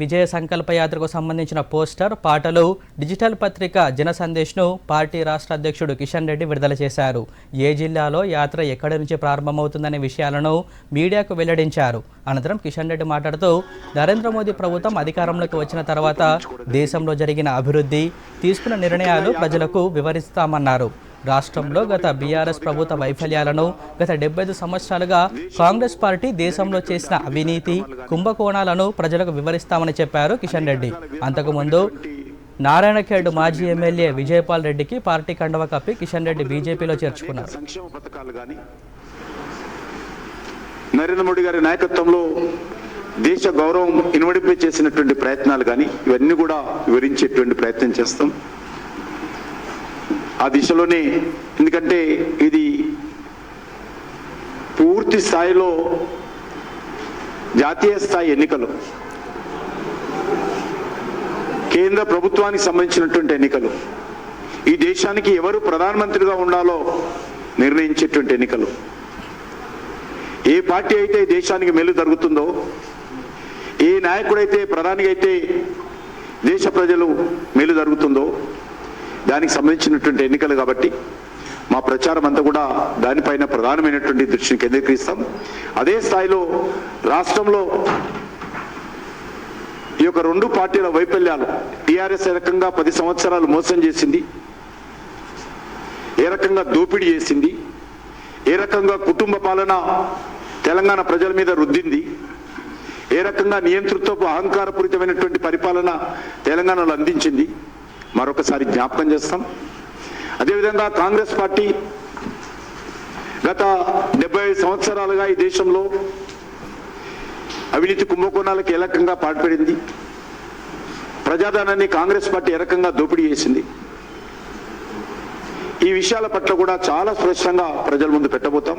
విజయ సంకల్ప యాత్రకు సంబంధించిన పోస్టర్ పాటలు డిజిటల్ పత్రిక జన సందేశ్ను పార్టీ రాష్ట్ర అధ్యక్షుడు కిషన్ రెడ్డి విడుదల చేశారు. ఏ జిల్లాలో యాత్ర ఎక్కడి నుంచి ప్రారంభమవుతుందనే విషయాలను మీడియాకు వెల్లడించారు. అనంతరం కిషన్ రెడ్డి మాట్లాడుతూ నరేంద్ర మోదీ ప్రభుత్వం అధికారంలోకి వచ్చిన తర్వాత దేశంలో జరిగిన అభివృద్ధి తీసుకున్న నిర్ణయాలు ప్రజలకు వివరిస్తామన్నారు. రాష్ట్రంలో గత బీఆర్ఎస్ ప్రభుత్వ వైఫల్యాలను గత డెబ్బై ఐదు సంవత్సరాలుగా కాంగ్రెస్ పార్టీ దేశంలో చేసిన అవినీతి కుంభకోణాలను ప్రజలకు వివరిస్తామని చెప్పారు కిషన్ రెడ్డి. అంతకుముందు నారాయణఖేడ్ మాజీ ఎమ్మెల్యే విజయపాల్ రెడ్డికి పార్టీ కండవ కప్పి కిషన్ రెడ్డి బీజేపీలో చేర్చుకున్నారు. సంక్షేమ పథకాలు కానీ నరేంద్ర మోడీ గారి నాయకత్వంలో దేశ గౌరవం ఇనువడింపై చేసినటువంటి ప్రయత్నాలు కానీ ఇవన్నీ కూడా వివరించేటువంటి ప్రయత్నం చేస్తాం. ఆ దిశలోనే ఎందుకంటే ఇది పూర్తి స్థాయిలో జాతీయ స్థాయి ఎన్నికలు. కేంద్ర ప్రభుత్వానికి సంబంధించినటువంటి ఎన్నికలు. ఈ దేశానికి ఎవరు ప్రధానమంత్రిగా ఉండాలో నిర్ణయించేటువంటి ఎన్నికలు. ఏ పార్టీ అయితే ఈ దేశానికి మేలు జరుగుతుందో ఏ నాయకుడైతే ప్రధానిగా అయితే దేశ ప్రజలు మేలు జరుగుతుందో దానికి సంబంధించినటువంటి ఎన్నికలు కాబట్టి మా ప్రచారం అంతా కూడా దానిపైన ప్రధానమైనటువంటి దృష్టిని కేంద్రీకరిస్తాం. అదే స్థాయిలో రాష్ట్రంలో ఈ యొక్క రెండు పార్టీల వైఫల్యాలు టీఆర్ఎస్ ఏ రకంగా పది సంవత్సరాలు మోసం చేసింది ఏ రకంగా దోపిడీ చేసింది ఏ రకంగా కుటుంబ పాలన తెలంగాణ ప్రజల మీద రుద్దింది ఏ రకంగా నియంతృత్వపు అహంకారపూరితమైనటువంటి పరిపాలన తెలంగాణలో అందించింది మరొకసారి జ్ఞాపకం చేస్తాం. అదేవిధంగా కాంగ్రెస్ పార్టీ గత డెబ్బై ఐదు సంవత్సరాలుగా ఈ దేశంలో అవినీతి కుంభకోణాలకు ఏ రకంగా పాల్పడింది? ప్రజాధనాన్ని కాంగ్రెస్ పార్టీ ఏ రకంగా దోపిడీ చేసింది? ఈ విషయాల పట్ల కూడా చాలా స్పష్టంగా ప్రజల ముందు పెట్టబోతాం.